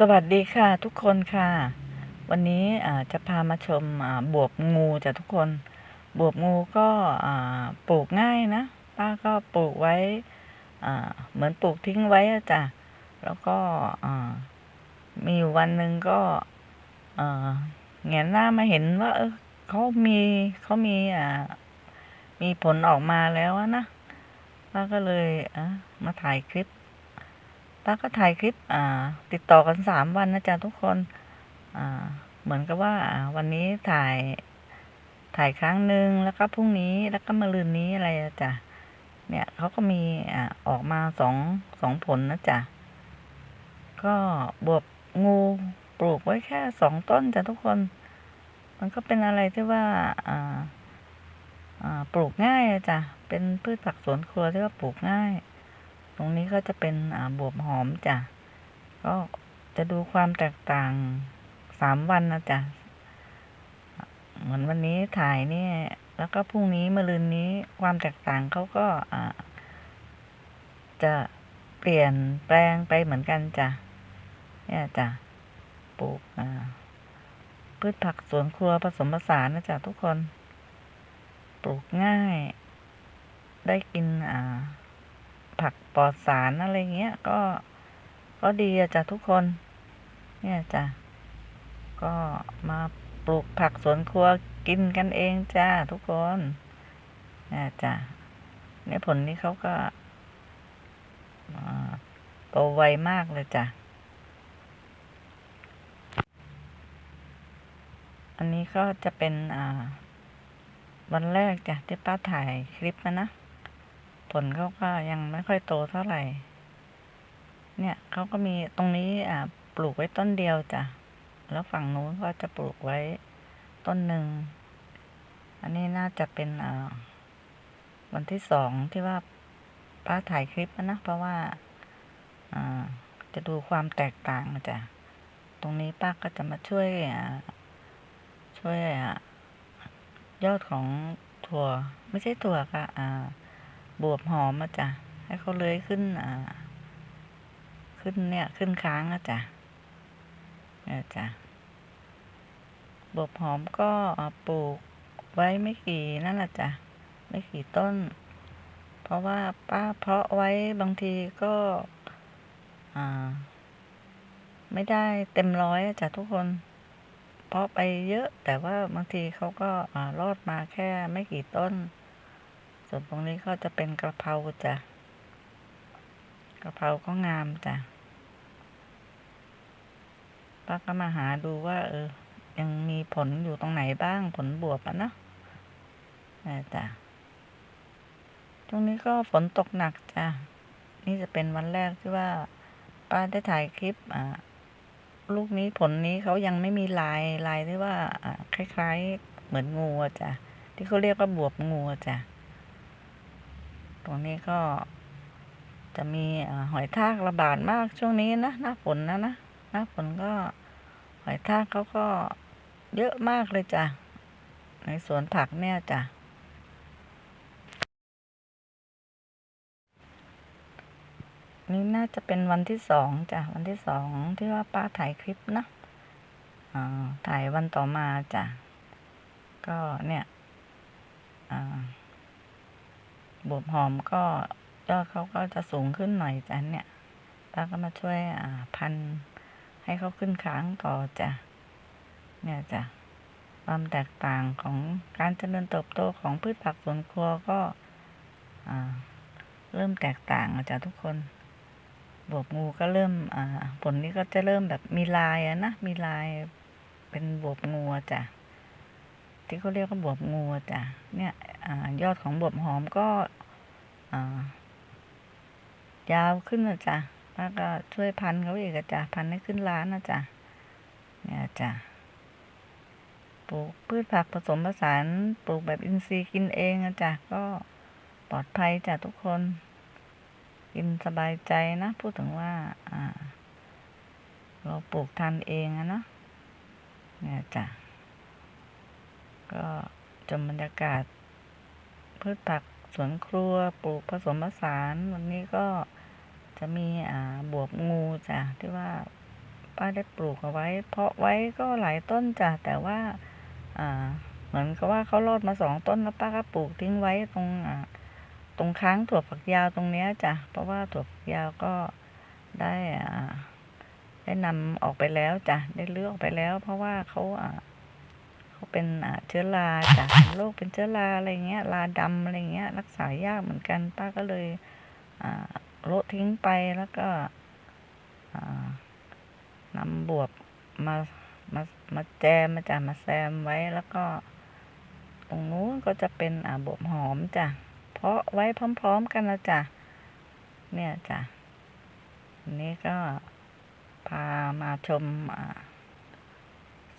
สวัสดีค่ะทุกคนค่ะ วันนี้จะพามาชมบวบงูจ้ะทุกคน บวบงูก็ปลูกง่ายนะ ป้าก็ปลูกไว้เหมือนปลูกทิ้งไว้อะจ้ะแล้วก็มีวันหนึ่งก็อ่าแงนหน้ามาเห็นว่าเออเขามีเขามีมีผลออกมาแล้วนะป้าก็เลยมาถ่ายคลิป ป้าก็ถ่ายคลิปอ่าติดต่อกันสามวันนะจ๊ะทุกคนอ่าเหมือนกับว่าวันนี้ถ่ายถ่ายครั้งหนึ่งแล้วก็พรุ่งนี้แล้วก็มะรืนนี้อะไรจ้ะเนี่ยเขาก็มีอ่าออกมาสองสองผลนะจ๊ะก็บวบงูปลูกไว้แค่สองต้นจ้ะทุกคน มันก็เป็นอะไรที่ว่าอ่าอ่าปลูกง่ายจ้ะเป็นพืชผักสวนครัวที่ว่าปลูกง่าย ตรงนี้ก็จะเป็นบวบหอมจ้ะ ก็จะดูความแตกต่างสามวันนะจ๊ะเหมือนวันนี้ถ่ายเนี่ย แล้วก็พรุ่งนี้มะรืนนี้ความแตกต่างเขาก็อ่าจะเปลี่ยนแปลงไปเหมือนกันจ้ะ เนี่ยจ้ะ ปลูกอ่าพืชผักสวนครัวผสมผสานนะจ๊ะทุกคน ปลูกง่าย ได้กินอ่า ผักปลอดสารอะไรเงี้ย ก็ ก็ดีอะจ้ะทุกคน เนี่ยจ้ะ ก็มาปลูกผักสวนครัวกินกันเองจ้าทุกคนเนี่ยจ้ะเนี่ยผลนี้เขาก็โตไวมากเลยจ้ะ อันนี้ก็จะเป็นอ่าวันแรกจ้ะที่ป้าถ่ายคลิปนะนะ ผลเขาก็ยังไม่ค่อยโตเท่าไหร่ เนี่ยเขาก็มีตรงนี้อ่าปลูกไว้ต้นเดียวจ้ะ แล้วฝั่งนู้นก็จะปลูกไว้ต้นหนึ่ง อันนี้น่าจะเป็นอ่าวันที่สองที่ว่าป้าถ่ายคลิปนะ เพราะว่าอ่าจะดูความแตกต่างจ้ะ ตรงนี้ป้าก็จะมาช่วยอ่าช่วยอ่ายอดของถั่ว ไม่ใช่ถั่วค่ะอ่า บวบหอมอะจ้ะให้เขาเลื้อยขึ้นอ่า ขึ้นเนี่ยขึ้นค้างอะจ้ะเนี่ยจ้ะบวบหอมก็ปลูกไว้ไม่กี่นั่นแหละจ้ะไม่กี่ต้น เพราะว่าป้าเพาะไว้บางทีก็อ่า ไม่ได้เต็มร้อยจ้ะทุกคนเพาะไปเยอะ แต่ว่าบางทีเขาก็อ่ารอดมาแค่ไม่กี่ต้น ส่วนตรงนี้ก็จะเป็นกระเพราจ้ะกระเพราก็งามจ้ะป้าก็มาหาดูว่า เออ ยังมีผลอยู่ตรงไหนบ้างผลบวบอะเนาะจ้ะตรงนี้ก็ฝนตกหนักจ้ะนี่จะเป็นวันแรกที่ว่าป้าได้ถ่ายคลิปอ่าลูกนี้ผลนี้เขายังไม่มีลายลายที่ว่าคล้าย ๆ เหมือนงูจ้ะที่เขาเรียกว่าบวบงูจ้ะ ตรงนี้ก็จะมีอหอยทากระบาดมากช่วงนี้นะหน้าฝนนะนะหน้าฝนก็หอยทากเขาก็เยอะมากเลยจ้ะในสวนผักเนี่ยจ้ะนี่น่าจะเป็นวันที่สองจ้ะวันที่สองที่ว่าป้าถ่ายคลิปนะอ่าถ่ายวันต่อมาจ้ะก็เนี่ยอ่า บวบหอมก็ยอดเขาก็จะสูงขึ้นหน่อยจ้ะเนี่ยป้าก็มาช่วยอ่าพันให้เขาขึ้นค้างต่อจ้ะเนี่ยจ้ะความแตกต่างของการเจริญเติบโตของพืชผักสวนครัวก็อ่าเริ่มแตกต่างจ้ะทุกคนบวบงูก็เริ่มอ่าผลนี้ก็จะเริ่มแบบมีลายอะนะ มีลายเป็นบวบงูจ้ะ ที่เขาเรียกว่าบวบงูจ้ะเนี่ยอยอดของบวบหอมก็ยาวขึ้นนะจ้ะแล้วก็ช่วยพันเขาอีกอะจ้ะพันให้ขึ้นล้านนะจ้ะเนี่ยจ้ะปลูกพืชผักผสมผสานปลูกแบบอินทรีย์กินเองอะจ้ะก็ปลอดภัยจ้ะทุกคน กินสบายใจนะ พูดถึงว่าเราปลูกทานเองอะนะเนี่ยจ้ะ ก็ชมบรรยากาศ พืชผักสวนครัวปลูกผสมผสานวันนี้ก็จะมีอ่าบวบงูจ้ะที่ว่าป้าได้ปลูกเอาไว้ เพาะไว้ก็หลายต้นจ้ะแต่ว่าอ่าเหมือนกับว่าเขารอดมาสองต้นแล้วป้าก็ปลูกทิ้งไว้ตรงอ่าตรงค้างถั่วฝักยาวตรงเนี้ยจ้ะเพราะว่าถั่วฝักยาวก็ได้อ่าได้นำออกไปแล้วจ้ะได้เลือกออกไปแล้ว เพราะว่าเขาอ่า เขาเป็นอ่าเชื้อราจ้ะโรคเป็นเชื้อราอะไรเงี้ยราดำอะไรเงี้ย รักษายากเหมือนกันป้าก็เลยอ่าโละทิ้งไปแล้วก็อ่านำบวบมามามาแจมมาจ้ะมาแซมไว้แล้วก็ ตรงนู้นก็จะเป็นอ่าบวบหอมจ้ะเพาะไว้พร้อม ๆ กันนะจ้ะเนี่ยจ้ะอันนี้ก็พามาชมอ่า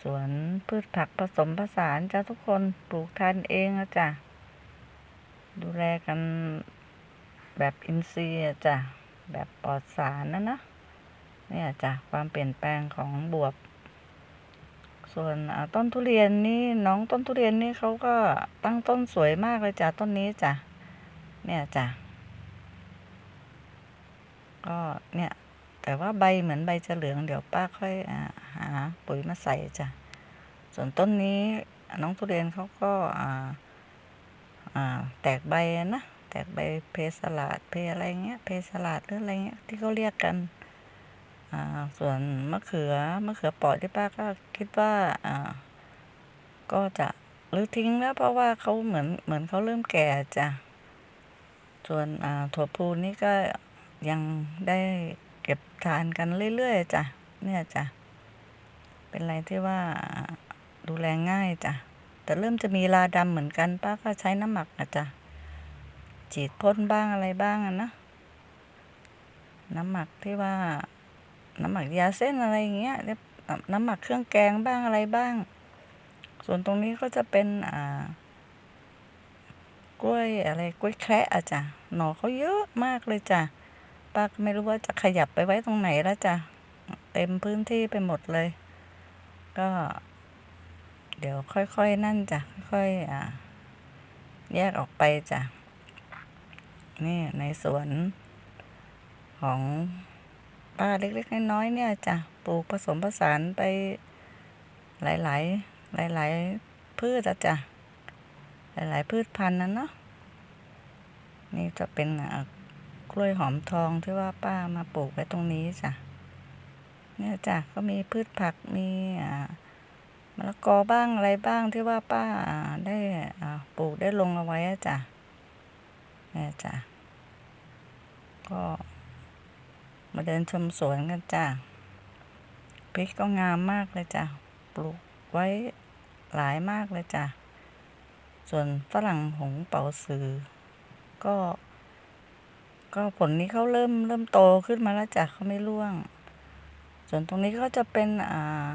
สวนพืชผักผสมผสานจ้ะทุกคนปลูกทานเองอะจ้ะดูแลกันแบบอินทรีย์อะจ้ะแบบปลอดสารนะนะเนี่ยจ้ะความเปลี่ยนแปลงของบวบ ส่วนอ่าต้นทุเรียนนี่น้องต้นทุเรียนนี่เขาก็ตั้งต้นสวยมากเลยจ้ะต้นนี้จ้ะเนี่ยจ้ะก็เนี่ยแต่ว่าใบเหมือนใบจะเหลืองเดี๋ยวป้าค่อยอ่า หาปุ๋ยมาใส่จ้ะ ส่วนต้นนี้น้องทุเรียนเขาก็แตกใบนะ แตกใบเพสลาดเพอะไรเงี้ย เพสลาดหรืออะไรเงี้ยที่เขาเรียกกัน ส่วนมะเขือมะเขือปอดที่ป้าก็คิดว่าก็จะหรือทิ้งแล้วเพราะว่าเขาเหมือนเหมือนเขาเริ่มแก่จ้ะ ส่วนถั่วพูนี่ก็ยังได้เก็บทานกันเรื่อยๆจ้ะ เนี่ยจ้ะ เป็นอะไรที่ว่าดูแลง่ายจ้ะ แต่เริ่มจะมีราดำเหมือนกัน ป้าก็ใช้น้ำหมักนะจ้ะ ฉีดพ่นบ้างอะไรบ้างนะ น้ำหมักที่ว่า น้ำหมักยาเส้นอะไรอย่างเงี้ย น้ำหมักเครื่องแกงบ้างอะไรบ้าง ส่วนตรงนี้ก็จะเป็นอ่ากล้วยอะไรกล้วยแคระอะจ้ะ หน่อเขาเยอะมากเลยจ้ะ ป้าก็ไม่รู้ว่าจะขยับไปไว้ตรงไหนแล้วจ้ะ เต็มพื้นที่ไปหมดเลย ก็ เดี๋ยวค่อยๆนั่นจ้ะค่อยๆอ่าแยกออกไปจ้ะนี่ในสวนของป้าเล็กๆน้อยๆเนี่ยจ้ะปลูกผสมผสานไปหลายๆ หลาย ๆ พืชอะจ้ะหลาย ๆ พืชพันธุ์นั้นเนาะนี่จะเป็นกล้วยหอมทองที่ว่าป้ามาปลูกไว้ตรงนี้จ้ะ เนี่ยจ้ะก็มีพืชผักมีมะละกอบ้างอะไรบ้างที่ว่าป้าได้ปลูกได้ลงเอาไว้จ้ะเนี่ยจ้ะก็มาเดินชมสวนกันจ้าพริกก็งามมากเลยจ้ะปลูกไว้หลายมากเลยจ้ะส่วนฝรั่งหงเป๋าสือ ก็ ก็ผลนี้เขาเริ่มเริ่มโตขึ้นมาแล้วจ้ะเขาไม่ร่วง ส่วนตรงนี้ก็จะเป็นอ่า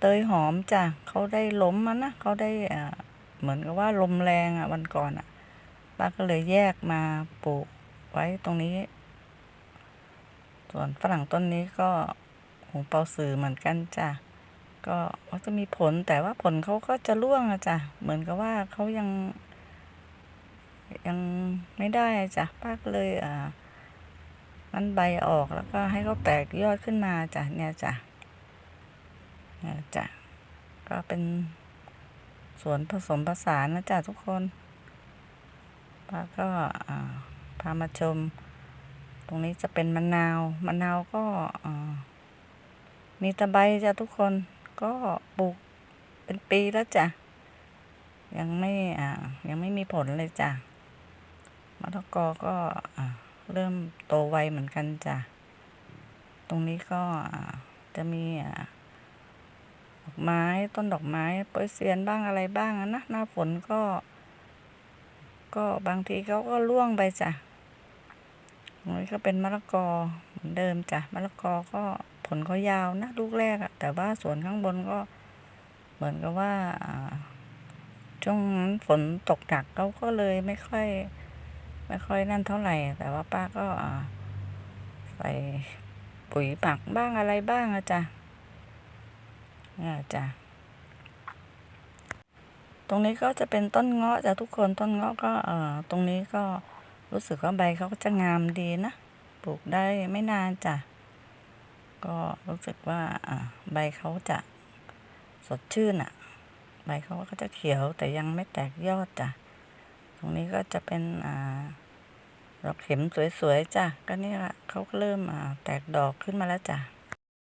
เตยหอมจ้ะเขาได้ล้มมานะเขาได้อ่าเหมือนกับว่าลมแรงอะวันก่อนอะป้าก็เลยแยกมาปลูกไว้ตรงนี้ ส่วนฝรั่งต้นนี้ก็หงเปาสือเหมือนกันจ้ะก็ว่าจะมีผลแต่ว่าผลเขาก็จะร่วงอะจ้ะเหมือนกับว่าเขายัง ยังไม่ได้อะจ้ะป้าก็เลยอ่า นั้นใบออกแล้วก็ให้เขาแตกยอดขึ้นมาจ้ะเนี่ยจ้ะเนี่ยจ้ะก็เป็นสวนผสมผสานนะจ้ะทุกคนป้าก็พามาชม ตรงนี้จะเป็นมะนาวมะนาวก็มีตะไบจ้ะทุกคนก็ปลูกเป็นปีแล้วจ้ะยังไม่อ่ายังไม่มีผลเลยจ้ะมะละกอก็อ่า เริ่มโตไวเหมือนกันจ้ะ ตรงนี้ก็จะมีดอกไม้ต้นดอกไม้โปยเซียนบ้างอะไรบ้างนะหน้าฝนก็ ก็บางทีเขาก็ร่วงไปจ้ะตรงนี้ก็เป็นมะละกอเหมือนเดิมจ้ะมะละกอก็ผลเขายาวนะลูกแรกอะแต่ว่าสวนข้างบนก็เหมือนกับว่าอ่าช่วงนั้นฝนตกหนักเขาก็เลยไม่ค่อย ไม่ค่อยนั่นเท่าไหร่ แต่ว่าป้าก็ใส่ปุ๋ยปักบ้างอะไรบ้างอะจ้ะนี่จ้ะตรงนี้ก็จะเป็นต้นเงาะจ้ะทุกคนต้นเงาะก็เอ่อตรงนี้ก็รู้สึกว่าใบเขาก็จะงามดีนะปลูกได้ไม่นานจ้ะก็รู้สึกว่าใบเขาจะสดชื่นอะใบเขาก็จะเขียวแต่ยังไม่แตกยอดจ้ะ รงนี้ก็จะเป็นอ่าดอกเข็มสวยๆจ้ะก็นี่ละเขาเริ่มอ่าแตกดอกขึ้นมาแล้วจ้ะ